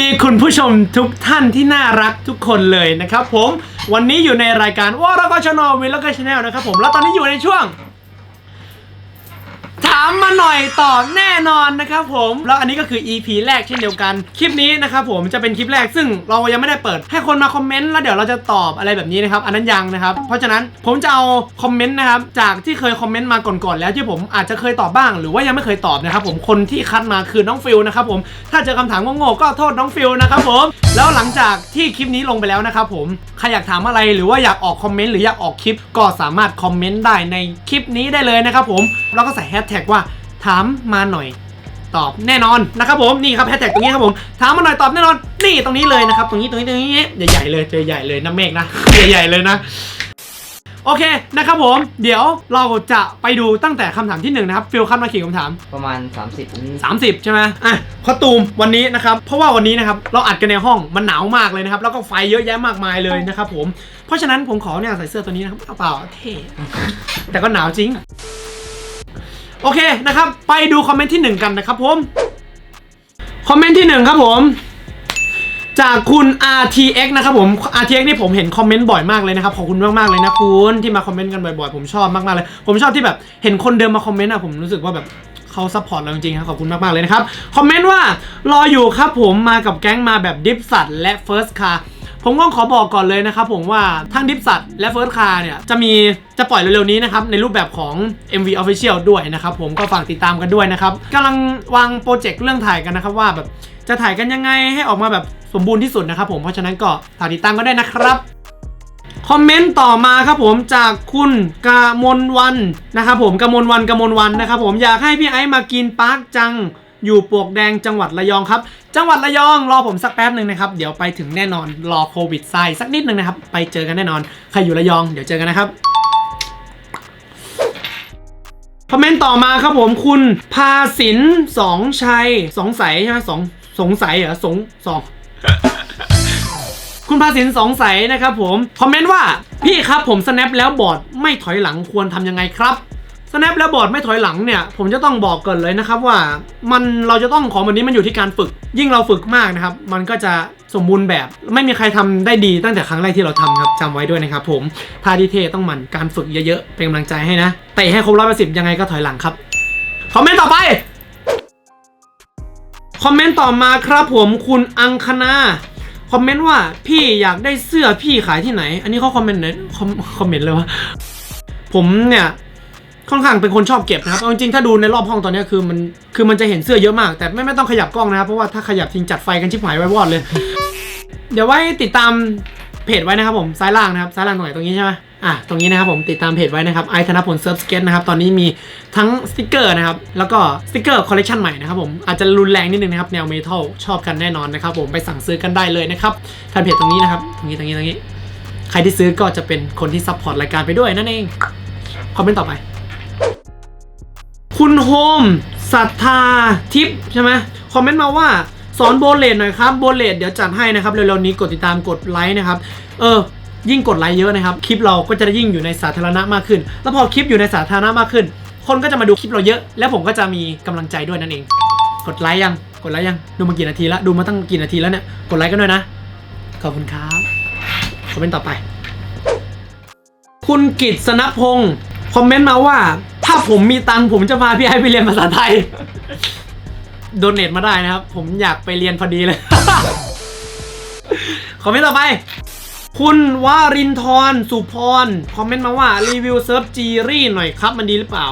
ดีคุณผู้ชมทุกท่านที่น่ารักทุกคนเลยนะครับผมวันนี้อยู่ในรายการว่าเราก็ชนอวินแล้วก็ชาแนลนะครับผมแล้วตอนนี้อยู่ในช่วงามมาหน่อยตอบแน่นอนนะครับผมแล้วอันนี้ก็คือ EP แรกเช่นเดียวกัน คลิปนี้นะครับผมจะเป็นคลิปแรกซึ่งเรายังไม่ได้เปิด ให้คนมาคอมเมนต์แล้วเดี๋ยวเราจะตอบอะไรแบบนี้นะครับอันนั้นยังนะครับเพราะฉะนั้นผมจะเอาคอมเมนต์นะครับจากที่เคยคอมเมนต์มาก่อนๆแล้วที่ผมอาจจะเคยตอบบ้าง หรือว่ายังไม่เคยตอบนะครับผมคนที่คัดมาคือน้องฟิลนะครับผมถ้าเจอคำถามโง่ๆก็โทษน้องฟิลนะครับผมแล้วหลังจากที่คลิปนี้ลงไปแล้วนะครับผมใครอยากถามอะไรหรือว่าอยากออกคอมเมนต์หรืออยากออกคลิปก็สามารถคอมเมนต์ได้ในคลิปนี้ได้เลยนะครับผมแล้วก็ใส่แฮชแท็กว่าถามมาหน่อยตอบแน่นอนนะครับผมนี่ครับแฮชแท็กตรงนี้ครับผมถามมาหน่อยตอบแน่นอน นี่ตรงนี้เลยนะครับ ตรงนี้ตรงนี้ตรงนี้ใหญ่ๆเลยเจอใหญ่เลยน้ำเมฆนะใหญ่ๆเลยนะโอเคนะครับผม เดี๋ยวเราจะไปดูตั้งแต่คำถามที่หนึ่งนะครับ ฟิลคัดมากี่คำถามประมาณ 30นี่30 ใช่ไหมอะคอตูมวันนี้นะครับ เพราะว่าวันนี้นะครับ เราอัดกันในห้องมันหนาวมากเลยนะครับ แล้วก็ไฟเยอะแยะมากมายเลยนะครับผม เพราะฉะนั้นผมขอเนี่ยใส่เสื้อตัวนี้นะครับเอาเปล่าเท่แต่ก็หนาวจริง โอเคนะครับ ไปดูคอมเมนต์ที่หนึ่งกันนะครับผม คอมเมนต์ที่หนึ่งครับผม จากคุณ RTX นะครับผม RTX นี่ผมเห็นคอมเมนต์บ่อยมากเลยนะครับขอบคุณมากๆเลยนะคุณที่มาคอมเมนต์กันบ่อยๆ ผมชอบมากๆเลย ผมชอบที่แบบเห็นคนเดิมมาคอมเมนต์อะผมรู้สึกว่าแบบเขาซัพพอร์ตเราจริงๆครับขอบคุณมากๆเลยนะครับ คอมเมนต์ว่ารออยู่ครับผมมากับแก๊งมาแบบดิฟสัตและเฟิร์สคาร์ ผมก็ขอบอกก่อนเลยนะครับผมว่าทั้งดิฟสัตและเฟิร์สคาร์เนี่ยจะมีจะปล่อยเร็วๆนี้นะครับในรูปแบบของ MV Official ด้วยนะครับผมก็ฝากติดตามกันด้วยนะครับกำลังวางโปรเจกต์เรื่องถ่ายกันนะครับว่าแบบจะถ่ายกันยังไงให้ออกมาแบบสมบูรณ์ที่สุดนะครับผมเพราะฉะนั้นก็ฝากติดตามกันได้นะครับคอมเมนต์ต่อมาครับผมจากคุณกามลวันนะครับผมกามลวันกามลวันนะครับผมอยากให้พี่ไอซ์มากินปาร์คจัง อยู่ปวกแดงจังหวัดระยองครับ จังหวัดระยองรอผมสักแป๊บหนึ่งนะครับ เดี๋ยวไปถึงแน่นอนรอโควิดไซสักนิดหนึ่งนะครับ ไปเจอกันแน่นอน ใครอยู่ระยองเดี๋ยวเจอกันนะครับคอมเมนต์ต่อมาครับผมคุณพาสินสองชัยสงสัยใช่ไหมสองสงสัยเหรอสงสองคุณภาสินสงสัยนะครับผม คอมเมนต์ว่า พี่ครับผม snap แล้วบอร์ดไม่ถอยหลังควรทำยังไงครับ snap แล้วบอร์ดไม่ถอยหลังเนี่ย ผมจะต้องบอกก่อนเลยนะครับว่ามันเราจะต้องของแบบนี้มันอยู่ที่การฝึก ยิ่งเราฝึกมากนะครับ มันก็จะสมบูรณ์แบบไม่มีใครทำได้ดีตั้งแต่ครั้งแรกที่เราทำครับจำไว้ด้วยนะครับผมท่าดีเทต้องหมันการฝึกเยอะๆ เป็นกำลังใจให้นะเตะให้ครบร้อยสิบยังไงก็ถอยหลังครับคอมเมนต์ต่อไปคอมเมนต์ต่อมาครับผมคุณอังคณาคอมเมนต์ว่าพี่อยากได้เสื้อพี่ขายที่ไหน อันนี้เขาคอมเมนต์ไหนคอมคอมเมนต์เลยว่าผมเนี่ย ค่อนข้างเป็นคนชอบเก็บนะครับเอาจริงๆถ้าดูในรอบห้องตอนนี้คือมันคือมันจะเห็นเสื้อเยอะมาก แต่ไม่ไม่ต้องขยับกล้องนะครับเพราะว่าถ้าขยับทิ้งจัดไฟกันชิบหายไว้วอดเลย เดี๋ยวไว้ติดตามเพจไว้นะครับผมซ้ายล่างนะครับซ้ายล่างตรงไหนตรงนี้ใช่ไหมอะตรงนี้นะครับผมติดตามเพจไว้นะครับไอธนพลเซิร์ฟสเก็ตนะครับตอนนี้มีทั้งสติกเกอร์นะครับแล้วก็สติกเกอร์คอลเลคชันใหม่นะครับผมอาจจะรุนแรงนิดนึงนะครับแนวเมทัลชอบกันแน่นอนนะครับผมไปสั่งซื้อกันได้เลยนะครับแฟนเพจตรงนี้นะครับตรงนี้ตรงนี้ตรงนี้ ใครที่ซื้อก็จะเป็นคนที่ซัพพอร์ตรายการไปด้วยนั่นเองคอมเมนต์ต่อไป คุณโฮมศรัทธาทิพย์ใช่ไหมคอมเมนต์มาว่าสอนโบเลตหน่อยครับโบเลตเดี๋ยวจัดให้นะครับเร็วๆนี้กดติดตามกดไลค์นะครับ เออ ยิ่งกดไลค์เยอะนะครับ คลิปเราก็จะยิ่งอยู่ในสาธารณะมากขึ้น แล้วพอคลิปอยู่ในสาธารณะมากขึ้น คนก็จะมาดูคลิปเราเยอะ แล้วผมก็จะมีกำลังใจด้วยนั่นเอง กดไลค์ยังกดไลค์ยังดูมากี่นาทีแล้วดูมาตั้งกี่นาทีแล้วเนี่ยกดไลค์กันด้วยนะขอบคุณครับคอมเมนต์ต่อไป คุณกิตสนพงศ์คอมเมนต์มาว่า ถ้าผมมีตังค์ผมจะพาพี่ไอ้ไปเรียนภาษาไทย โดเนทมาได้นะครับ ผมอยากไปเรียนพอดีเลย คอมเมนต์ต่อไป คุณวารินทร์สุพร คอมเมนต์มาว่ารีวิวเซิร์ฟจีรี่หน่อยครับมันดีหรือเปล่า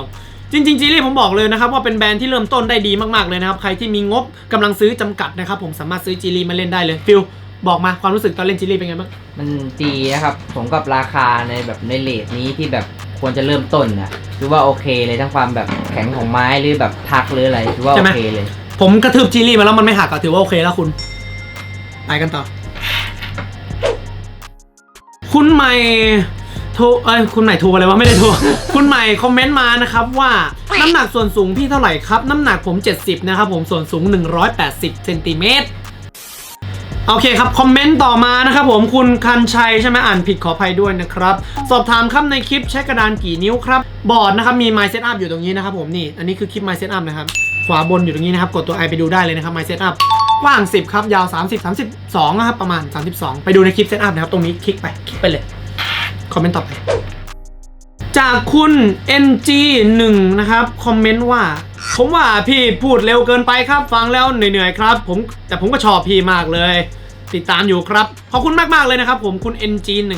จริงๆจีรี่ผมบอกเลยนะครับว่าเป็นแบรนด์ที่เริ่มต้นได้ดีมากๆเลยนะครับ ใครที่มีงบกำลังซื้อจำกัดนะครับ ผมสามารถซื้อจีรี่มาเล่นได้เลยฟิลบอกมาความรู้สึกตอนเล่นจีรี่เป็นไงบ้างมันดีนะครับผมกับราคาในแบบในเลทนี้ที่แบบ ควรจะเริ่มต้นนะคือว่าโอเคเลยทั้งความแบบแข็งของไม้หรือแบบทักหรืออะไรคือว่าใช่โอไหมเคเลย ผมกระทืบจีรี่มาแล้วมันไม่หักก็ถือว่าโอเคแล้วคุณ ไปกันต่อ คุณใหม่โทรเอ้ยคุณใหม่โทรอะไรวะไม่ได้โทรคุณใหม่คอมเมนต์มานะครับว่าน้ำหนักส่วนสูงพี่เท่าไหร่ครับ น้ำหนักผม 70 นะครับผมส่วนสูง 180เซนติเมตร โอเคครับ คอมเมนต์ต่อมานะครับผมคุณคันชัยใช่ไหมอ่านผิดขออภัยด้วยนะครับ สอบถามครับในคลิปใช้กระดานกี่นิ้วครับ บอร์ดนะครับ มี My Setup อยู่ตรงนี้นะครับผมนี่ อันนี้คือคลิป My Setup นะครับ ขวาบนอยู่ตรงนี้นะครับ กดตัว i ไปดูได้เลยนะครับ My Setup กว้าง 10 ครับ ยาว 30 32นะครับประมาณ 32 ไปดูในคลิปเซตอัพนะครับ ตรงนี้คลิกไปคลิกไปเลย คอมเมนต์ต่อไป จากคุณ NG1 นะครับคอมเมนต์ว่าผมว่าพี่พูดเร็วเกินไปครับฟังแล้วเหนื่อยๆครับ ผมแต่ผมก็ชอบพี่มากเลย ติดตามอยู่ครับ ขอบคุณมากๆเลยนะครับผมคุณ NG1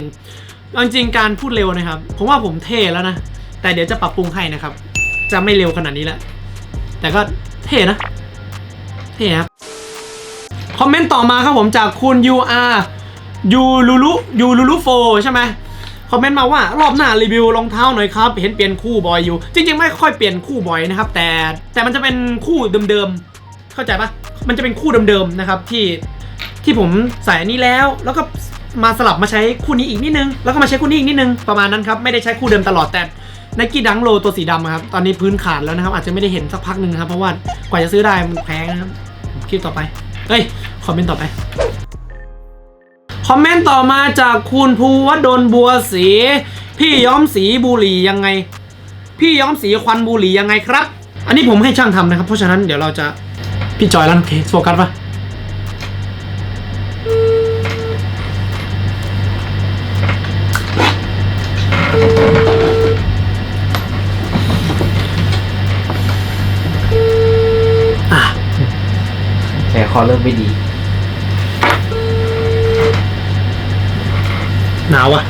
เอาจริงการพูดเร็วนะครับ ผมว่าผมเท่แล้วนะ แต่เดี๋ยวจะปรับปรุงให้นะครับ จะไม่เร็วขนาดนี้แล้วแต่ก็เท่นะ เท่ครับ คอมเมนต์ต่อมาครับผมจากคุณ UR ยูลูลุยูลูลุโฟใช่ไหมคอมเมนต์มาว่ารอบหน้ารีวิวรองเท้าหน่อยครับ เห็นเปลี่ยนคู่บ่อยอยู่ จริง ๆ ไม่ค่อยเปลี่ยนคู่บ่อยนะครับ แต่แต่มันจะเป็นคู่เดิมๆเข้าใจปะมันจะเป็นคู่เดิมๆนะครับที่ ที่ผมใส่อันนี้แล้ว แล้วก็มาสลับมาใช้คู่นี้อีกนิดนึง แล้วก็มาใช้คู่นี้อีกนิดนึง ประมาณนั้นครับ ไม่ได้ใช้คู่เดิมตลอด แต่ไนกี้ดังโลตัวสีดำครับ ตอนนี้พื้นขาดแล้วนะครับ อาจจะไม่ได้เห็นสักพักหนึ่งครับ เพราะว่ากว่าจะซื้อได้มันแพงนะครับ คลิปต่อไป เฮ้ย คอมเมนต์ต่อไป คอมเมนต์ต่อมาจากคุณภูวดลบัวสี พี่ย้อมสีบุหรี่ยังไง พี่ย้อมสีควันบุหรี่ยังไงครับ อันนี้ผมให้ช่างทำนะครับ เพราะฉะนั้นเดี๋ยวเราจะพี่จอยแล้วโอเคโฟกัสปะ คอเริ่มไม่ดี หนาวอะ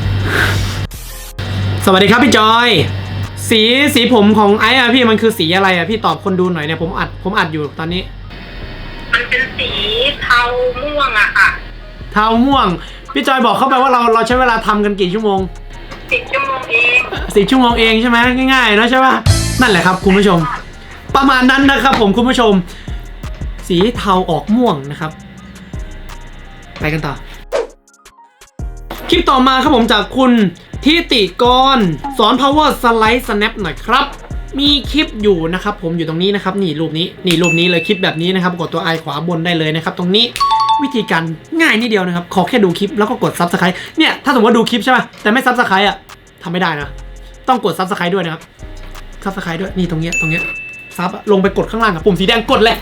สวัสดีครับพี่จอย สีสีผมของไอ้อะพี่มันคือสีอะไรอะพี่ตอบคนดูหน่อยเนี่ยผมอัดผมอัดอยู่ตอนนี้ มันเป็นสีเทาม่วงอะค่ะ เทาม่วง พี่จอยบอกเข้าไปว่าเราเราใช้เวลาทำกันกี่ชั่วโมงสิบชั่วโมงเองสี่ชั่วโมงเองใช่ไหมง่ายๆเนอะใช่ป่ะนั่นแหละครับคุณผู้ชม ประมาณนั้นนะครับผมคุณผู้ชม สีเทาออกม่วงนะครับ ไปกันต่อ คลิปต่อมาครับผมจากคุณทิติกร สอน power slide snap หน่อยครับ มีคลิปอยู่นะครับผมอยู่ตรงนี้นะครับ นี่รูปนี้นี่รูปนี้เลยคลิปแบบนี้นะครับ กดตัวไอขวาบนได้เลยนะครับ ตรงนี้วิธีการง่ายนิดเดียวนะครับ ขอแค่ดูคลิปแล้วก็กด subscribe เนี่ยถ้าสมมติว่าดูคลิปใช่ป่ะแต่ไม่ subscribe อะทำไม่ได้นะ ต้องกด subscribe ด้วยนะครับ subscribe ด้วยนี่ตรงเนี้ยตรงเนี้ยซับลงไปกดข้างล่างกับปุ่มสีแดงกดเลย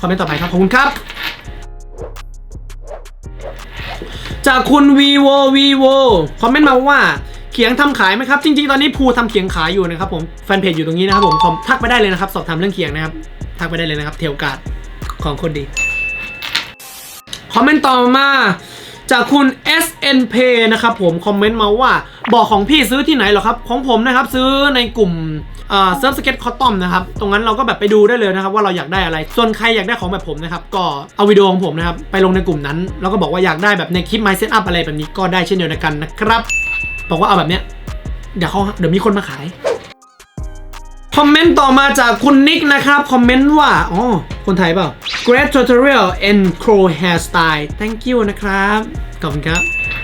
คอมเมนต์ต่อไปครับขอบคุณครับ จากคุณ vivo vivo คอมเมนต์มาว่าเขียงทำขายไหมครับ จริง ๆ ตอนนี้ภูทำเขียงขายอยู่นะครับผมแฟนเพจอยู่ตรงนี้นะครับผมคอมทักไปได้เลยนะครับ สอบถามเรื่องเขียงนะครับ ทักไปได้เลยนะครับ เทลการ์ดของคนดีคอมเมนต์ต่อมาจากคุณ SNP นะครับผมคอมเมนต์มาว่าบอกของพี่ซื้อที่ไหนเหรอครับ ของผมนะครับซื้อในกลุ่ม เซิร์ฟสเก็ตคอตตอมนะครับ ตรงนั้นเราก็แบบไปดูได้เลยนะครับว่าเราอยากได้อะไร ส่วนใครอยากได้ของแบบผมนะครับ ก็เอาวิดีโอของผมนะครับ ไปลงในกลุ่มนั้น แล้วก็บอกว่าอยากได้แบบในคลิป My Setup อะไรแบบนี้ก็ได้เช่นเดียวกันนะครับ บอกว่าเอาแบบเนี้ย เดี๋ยวเขาเดี๋ยวมีคนมาขาย คอมเมนต์ต่อมาจากคุณนิกนะครับ คอมเมนต์ว่า อ๋อ คนไทยเปล่า Great tutorial and crow hairstyle thank you นะครับ ขอบคุณครับ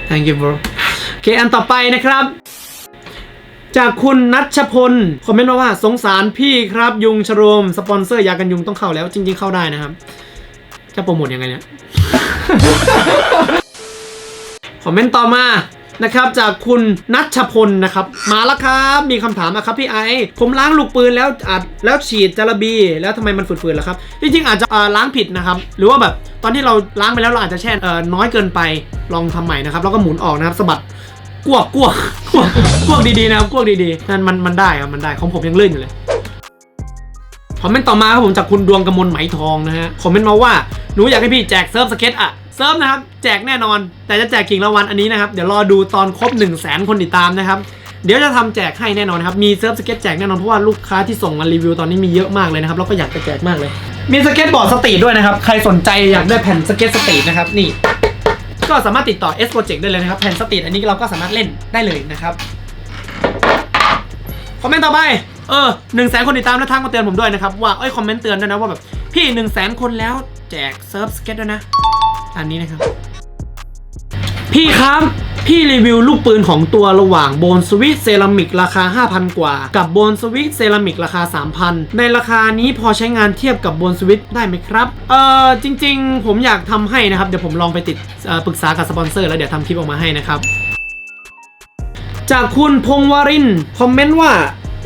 thank you bro โอเคอันต่อไปนะครับ จากคุณนัชพลคอมเมนต์มาว่าสงสารพี่ครับยุงชโรมสปอนเซอร์ยากันยุงต้องเข้าแล้ว จริง ๆ เข้าได้นะครับ จะโปรโมทยังไงเนี่ยคอมเมนต์ต่อมานะครับจากคุณนัชพลนะครับ มาแล้วครับมีคำถามนะครับพี่ไอซ์ผมล้างลูกปืนแล้วอัดแล้วฉีดจาระบี แล้วทำไมมันฝืดๆล่ะครับจริงๆอาจจะเอ่อล้างผิดนะครับ หรือว่าแบบตอนที่เราล้างไปแล้วเราอาจจะแช่เอ่อน้อยเกินไปลองทำใหม่นะครับแล้วก็หมุนออกนะครับสะบัด กวกกวกกวกกวกดีๆนะครับกวกดีๆนั่นมันมันได้ครับมันได้ของผมยังลื่นอยู่เลยคอมเมนต์ต่อมาครับผมจากคุณดวงกมลไหมทองนะฮะคอมเมนต์มาว่าหนูอยากให้พี่แจกเซิร์ฟสเก็ตอะเซิร์ฟนะครับแจกแน่นอน แต่จะแจกกิ่งละวันอันนี้นะครับเดี๋ยวรอดูตอนครบ 1 0 0 0 0แสนคนติดตามนะครับเดี๋ยวจะทำแจกให้แน่นอนครับมีเซิร์ฟสเก็ตแจกแน่นอนเพราะว่าลูกค้าที่ส่งมารีวิวตอนนี้มีเยอะมากเลยนะครับแล้วก็อยากจะแจกมากเลย มีสเก็ตบอร์ดสตรีทด้วยนะครับใครสนใจอยากได้แผ่นสเก็ตสตรีทนะครับนี่ ก็สามารถติดต่อ S Project ได้เลยนะครับแผ่นสตรีทอันนี้เราก็สามารถเล่นได้เลยนะครับคอมเมนต์ต่อไปเออหนึ่งแสนคนติดตามแล้วทักมาเตือนผมด้วยนะครับว่าเอ้ยคอมเมนต์เตือนด้วยนะว่าแบบพี่หนึ่งแสนคนแล้วแจกเซิร์ฟสเก็ตด้วยนะ อันนี้นะครับ พี่ครับ พี่รีวิวลูกปืนของตัวระหว่างโบนสวิตเซรามิกราคา 5,000 กว่า กับโบนสวิตเซรามิกราคา 3,000 ในราคานี้พอใช้งานเทียบกับโบนสวิตได้ไหมครับ เอ่อ จริง ๆ ผมอยากทำให้นะครับ เดี๋ยวผมลองไปติดเอ่อปรึกษากับสปอนเซอร์แล้วเดี๋ยวทำคลิปออกมาให้นะครับจากคุณพงวรินคอมเมนต์ว่า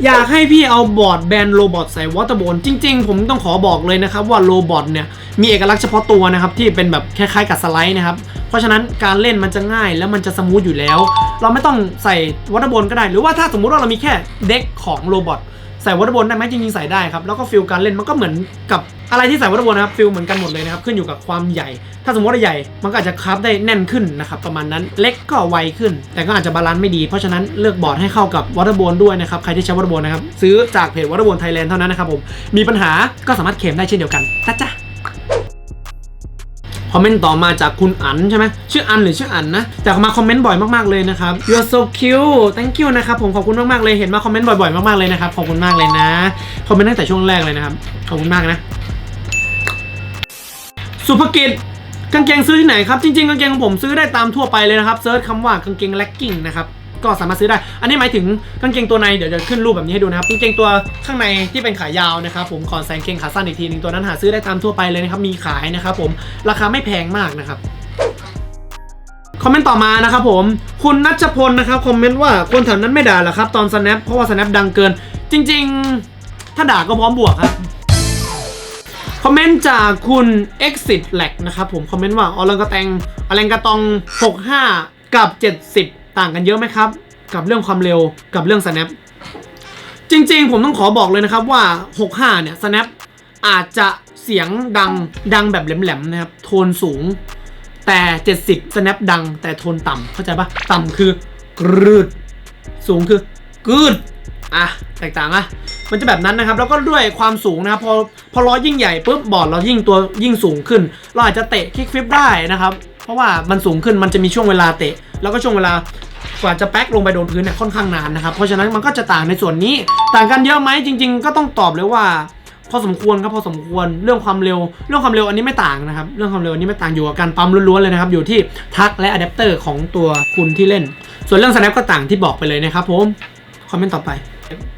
อยากให้พี่เอาบอร์ดแบนโรบอทใส่วอเตอร์โบนจริง ๆ ผมต้องขอบอกเลยนะครับว่าโรบอทเนี่ยมีเอกลักษณ์เฉพาะตัวนะครับที่เป็นแบบคล้ายๆกับสไลด์นะครับเพราะฉะนั้นการเล่นมันจะง่ายแล้วมันจะสมูทอยู่แล้ว เราไม่ต้องใส่วอเตอร์โบนก็ได้ หรือว่าถ้าสมมุติว่าเรามีแค่เด็กของโรบอทใส่วอเตอร์โบนได้ไหมจริงๆใส่ได้ครับแล้วก็ฟิลการเล่นมันก็เหมือนกับ อะไรที่ใส่วอเตอร์โบนนะครับฟิลเหมือนกันหมดเลยนะครับขึ้นอยู่กับความใหญ่ ถ้าสมมติว่าใหญ่ มันก็อาจจะคราฟได้แน่นขึ้นนะครับประมาณนั้นเล็กก็ไวขึ้น แต่ก็อาจจะบาลานซ์ไม่ดีเพราะฉะนั้นเลือกบอร์ดให้เข้ากับวอเตอร์โบนด้วยนะครับใครที่ใช้วอเตอร์โบนนะครับซื้อจากเพจวอเตอร์โบนไทยแลนด์เท่านั้นนะครับผมมีปัญหาก็สามารถเคลมได้เช่นเดียวกันนะจ๊ะคอมเมนต์ต่อมาจากคุณอันใช่ไหมชื่ออันหรือชื่ออันนะแต่มาคอมเมนต์บ่อยมากๆเลยนะครับ you're so cute thank you นะครับผมขอบคุณมากๆเลยเห็นมาคอมเมนต์บ่อยๆมากๆเลยนะครับขอบคุณมากเลยนะคอมเมนต์ตั้งแต่ช่วงแรกเลยนะครับขอบคุณมากนะ สุภกิจกางเกงซื้อที่ไหนครับ จริงๆกางเกงของผมซื้อได้ตามทั่วไปเลยนะครับเซิร์ชคำว่ากางเกงแล็กกิ้งนะครับก็สามารถซื้อได้ อันนี้หมายถึงกางเกงตัวในเดี๋ยวจะขึ้นรูปแบบนี้ให้ดูนะครับกางเกงตัวข้างในที่เป็นขายาวนะครับผมขอใส่กางเกงขาสั้นอีกทีหนึงตัวนั้นหาซื้อได้ตามทั่วไปเลยนะครับมีขายนะครับผมราคาไม่แพงมากนะครับคอมเมนต์ต่อมานะครับผมคุณนัชพลนะครับคอมเมนต์ว่าคนแถวนั้นไม่ด่าหรอครับตอน snap เพราะว่า snap ดังเกิน จริง ๆ ถ้าด่าก็พร้อมบวกครับ คอมเมนต์จากคุณ exit lag นะครับผมคอมเมนต์ว่าออลังกาแตงอลังกาตอง 65 กับ 70 ต่างกันเยอะไหมครับ กับเรื่องความเร็วกับเรื่อง snap จริงๆ ผมต้องขอบอกเลยนะครับว่า 65 เนี่ย snap อาจจะเสียงดังดังแบบแหลมๆนะครับ โทนสูง แต่ 70 snap ดัง แต่โทนต่ำเข้าใจปะต่ำคือกรืด สูงคือกืดอะ แตกต่างอะ มันจะแบบนั้นนะครับ แล้วก็ด้วยความสูงนะครับพอพอล้อยิ่งใหญ่ปุ๊บบอร์ดเรายิ่งตัวยิ่งสูงขึ้น เราอาจจะเตะคิกฟลิปได้นะครับ เพราะว่ามันสูงขึ้นมันจะมีช่วงเวลาเตะ แล้วก็ช่วงเวลากว่าจะแป๊กลงไปโดนพื้นเนี่ยค่อนข้างนานนะครับ เพราะฉะนั้นมันก็จะต่างในส่วนนี้ ต่างกันเยอะไหมจริง ๆ ก็ต้องตอบเลยว่า พอสมควรครับพอสมควรเรื่องความเร็ว เรื่องความเร็วอันนี้ไม่ต่างนะครับ เรื่องความเร็วอันนี้ไม่ต่างอยู่กับการปั๊มล้วนๆเลยนะครับอยู่ที่ทักและอะแดปเตอร์ของตัวคุณที่เล่น ส่วนเรื่อง snap ก็ต่างที่บอกไปเลยนะครับผมคอมเมนต์ต่อไป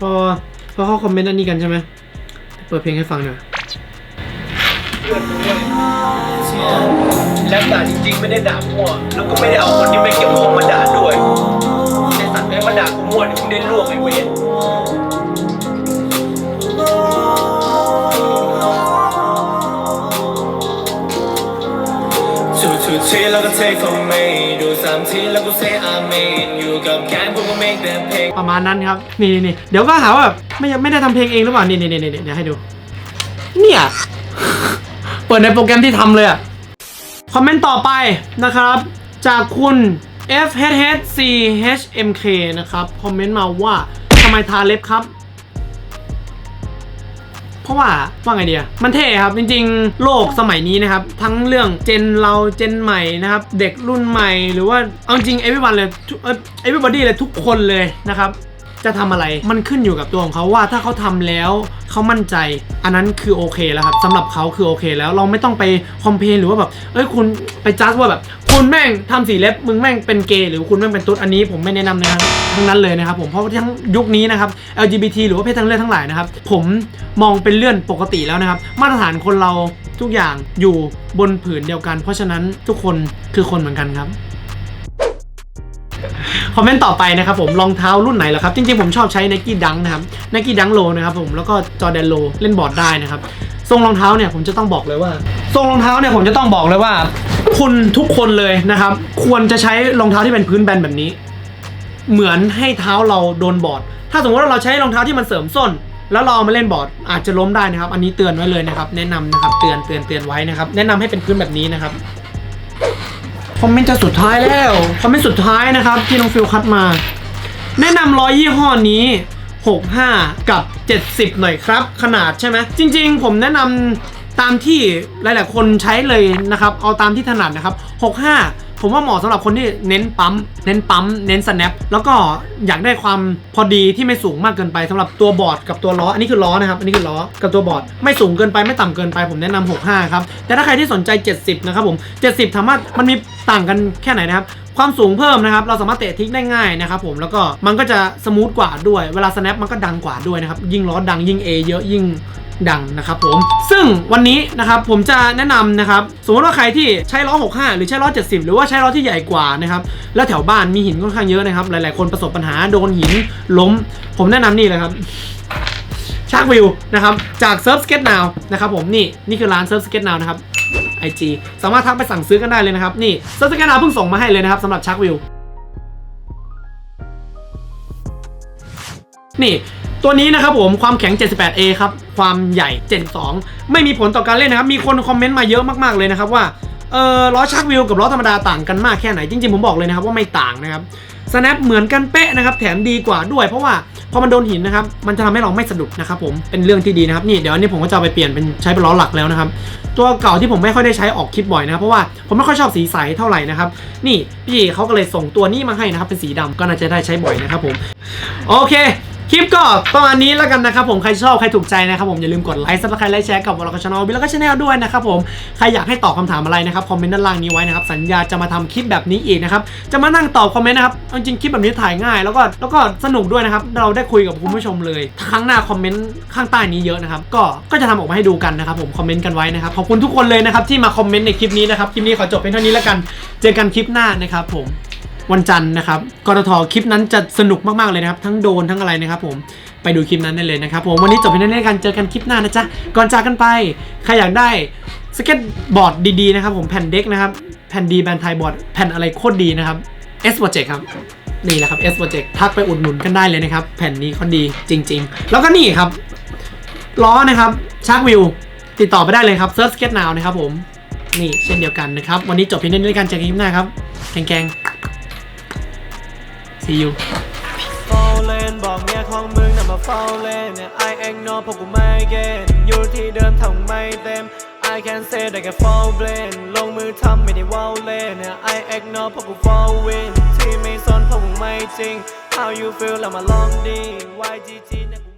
พอ พอเขาคอมเมนต์อันนี้กันใช่ไหมเปิดเพลงให้ฟังหน่อยแล้วด่าจริงๆไม่ได้ด่ามั่วแล้วก็ไม่ได้เอาคนที่ไม่เกี่ยวข้องมาด่าด้วยไอ้สัตว์ไอ้มาด่ากูมั่วเดี๋ยวมึงได้ลวกไอ้เวรชูชูชีแล้วก็ take for me ดู สามทีแล้วกู say amen อยู่กับแกงพวกก็ make แต่เพลงประมาณนั้นครับ นี่นี่นี่เดี๋ยวก็หาว่าแบบไม่ไม่ได้ทำเพลงเองหรือเปล่า นี่นี่นี่นี่เดี๋ยวให้ดู เนี่ย เปิดในโปรแกรมที่ทำเลยอะคอมเมนต์ต่อไปนะครับ จากคุณ FHHCHMK นะครับ คอมเมนต์มาว่าทำไมทาเล็บครับ เพราะว่าว่าไงเดียมันเท่ครับ จริง ๆ โลกสมัยนี้นะครับ ทั้งเรื่องเจนเราเจนใหม่นะครับ เด็กรุ่นใหม่ หรือว่าเอาจริงเอวิวันเลยเอ่อ everybody เลยทุกคนเลยนะครับ จะทำอะไรมันขึ้นอยู่กับตัวของเขาว่าถ้าเขาทำแล้วเขามั่นใจ อันนั้นคือโอเคแล้วครับสำหรับเขาคือโอเค แล้วเราไม่ต้องไปคอมเพลนหรือว่าแบบเอ้ยคุณไปจัดว่าแบบ คุณแม่งทำสีเล็บมึงแม่งเป็นเกย์หรือคุณแม่งเป็นตุ๊ดอันนี้ผมไม่แนะนำนะครับทั้งนั้นเลยนะครับผมเพราะทั้งยุคนี้นะครับ LGBT หรือว่าเพศทางเลือกทั้งหลายนะครับ ผมมองเป็นเรื่องปกติแล้วนะครับ มาตรฐานคนเราทุกอย่างอยู่บนผืนเดียวกัน เพราะฉะนั้นทุกคนคือคนเหมือนกันครับ คอมเมนต์ต่อไปนะครับผมรองเท้ารุ่นไหนล่ะครับ จริงๆผมชอบใช้ Nike Dunk นะครับ Nike Dunk Low นะครับผมแล้วก็ Jordan Low เล่นบอร์ดได้นะครับทรงรองเท้าเนี่ยผมจะต้องบอกเลยว่า ทรงรองเท้าเนี่ยผมจะต้องบอกเลยว่า คุณทุกคนเลยนะครับ ควรจะใช้รองเท้าที่เป็นพื้นแบนแบบนี้ เหมือนให้เท้าเราโดนบอร์ด ถ้าสมมติว่าเราใช้รองเท้าที่มันเสริมส้นแล้วเราเอามาเล่นบอร์ดอาจจะล้มได้นะครับ อันนี้เตือนไว้เลยนะครับ แนะนำนะครับ เตือนเตือนเตือนไว้นะครับ แนะนำให้เป็นพื้นแบบนี้นะครับ คอมเมนต์จะสุดท้ายแล้ว คอมเมนต์สุดท้ายนะครับ ที่น้องฟิลคัดมา แนะนำร้อยยี่ห้อนี้ 65 กับ 70 หน่อยครับ ขนาดใช่ไหม จริง ๆ ผมแนะนำ ตามที่หลาย ๆ คนใช้เลยนะครับ เอาตามที่ถนัดนะครับ 65 ผมว่าเหมาะสำหรับคนที่เน้นปั๊ม เน้นปั๊ม เน้น snap แล้วก็อยากได้ความพอดีที่ไม่สูงมากเกินไปสำหรับตัวบอร์ดกับตัวล้อ อันนี้คือล้อนะครับ อันนี้คือล้อ กับตัวบอร์ด ไม่สูงเกินไปไม่ต่ำเกินไป ผมแนะนำ65 ครับ แต่ถ้าใครที่สนใจ 70 นะครับผม 70ถามว่ามันมีต่างกันแค่ไหนนะครับความสูงเพิ่มนะครับ เราสามารถเตะทิกได้ง่ายนะครับผม แล้วก็มันก็จะสมูทกว่าด้วย เวลา snap มันก็ดังกว่าด้วยนะครับ ยิ่งล้อดังยิ่ง A เยอะยิ่ง ดังนะครับผม ซึ่งวันนี้นะครับผมจะแนะนำนะครับสมมติว่าใครที่ใช้ล้อ 65 หรือใช้ล้อ 70 หรือว่าใช้ล้อที่ใหญ่กว่านะครับแล้วแถวบ้านมีหินค่อนข้างเยอะนะครับหลายๆคนประสบปัญหาโดนหินล้ม ผมแนะนำนี่เลยครับชาร์กวิวนะครับจากเซิร์ฟสเก็ตนาวนะครับผมนี่นี่คือร้านเซิร์ฟสเก็ตนาวนะครับ IG สามารถทักไปสั่งซื้อกันได้เลยนะครับนี่เซิร์ฟสเก็ตนาวเพิ่งส่งมาให้เลยนะครับสำหรับชาร์กวิวนี่ ตัวนี้นะครับผมความแข็ง 78A ครับ ความใหญ่ 72 ไม่มีผลต่อการเล่นนะครับ มีคนคอมเมนต์มาเยอะมากๆเลยนะครับว่าเออล้อชักวิวกับล้อธรรมดาต่างกันมากแค่ไหน จริงๆ ผมบอกเลยนะครับว่าไม่ต่างนะครับ snap เหมือนกันเป๊ะนะครับ แถมดีกว่าด้วย เพราะว่าพอมันโดนหินนะครับ มันจะทำให้เราไม่สะดุดนะครับผม เป็นเรื่องที่ดีนะครับ นี่เดี๋ยวอันนี้ผมก็จะไปเปลี่ยนเป็นใช้เป็นล้อหลักแล้วนะครับ ตัวเก่าที่ผมไม่ค่อยได้ใช้ออกคลิปบ่อยนะครับ เพราะว่าผมไม่ค่อยชอบสีใสเท่าไหร่นะครับ นี่พี่เขาก็เลยส่งตัวนี้มาให้นะครับ เป็นสีดำก็น่าจะได้ใช้บ่อยนะครับผม โอเค คลิปก็ประมาณนี้แล้วกันนะครับผมใครชอบใครถูกใจนะครับผมอย่าลืมกดไลค์ซับสไครต์ไลค์แชร์กับวอลล์ชานอลบิลแล้วก็ชาแนลด้วยนะครับผมใครอยากให้ตอบคำถามอะไรนะครับคอมเมนต์ด้านล่างนี้ไว้นะครับสัญญาจะมาทำคลิปแบบนี้อีกนะครับจะมานั่งตอบคอมเมนต์นะครับเอาจริงคลิปแบบนี้ถ่ายง่าย แล้วก็แล้วก็สนุกด้วยนะครับเราได้คุยกับคุณผู้ชมเลยครั้งหน้าคอมเมนต์ข้างใต้นี้เยอะนะครับก็ก็จะทำออกมาให้ดูกันนะครับผมคอมเมนต์กันไว้นะครับขอบคุณทุกคนเลยนะครับที่มาคอมเมนต์ในคลิปนี้นะครับคลิปนี้ขอจบเป็นเท่านี้แล้วกัน เจอกันคลิปหน้านะครับผม วันจันทร์นะครับกรทคลิปนั้นจะสนุกมาก ๆ เลยนะครับ ทั้งโดนทั้งอะไรนะครับผมไปดูคลิปนั้นได้เลยนะครับผมวันนี้จบเพียงเท่านี้กันเจอกันคลิปหน้านะจ๊ะก่อนจากกันไป ใครอยากได้สเก็ตบอร์ดดีๆนะครับผมแผ่นเด็กนะครับแผ่นดีแบรนด์ไทยบอร์ดแผ่นอะไรโคตรดีนะครับ S Project ครับนี่แหละครับ S Project ทักไปอุดหนุนกันได้เลยนะครับ แผ่นนี้เขาดีจริง ๆ แล้วก็นี่ครับล้อนะครับชาร์กวิวติดต่อไปได้เลยครับเซิร์ชสเก็ตนาวนะครับผมนี่เช่นเดียวกันนะครับ วันนี้จบเพียงเท่านี้กันเจอกันคลิปหน้าครับแกงๆ see you เฝ้าเล่นบอกเมียของมึงน่ะมาเฝ้าเล่นเนี่ย I ignore เพวกกูไม่เก่งอยู่ที่เดิมทำไม่เต็ม I can say ได้แค่ fall blame ลงมือทำไม่ได้ว้าเล่นเนี่ย I ignore เพราะกู fall win ที่ไม่สนเพราะกูไม่จริง How you feel แล้วมาลองดี YGG เนี่ยกู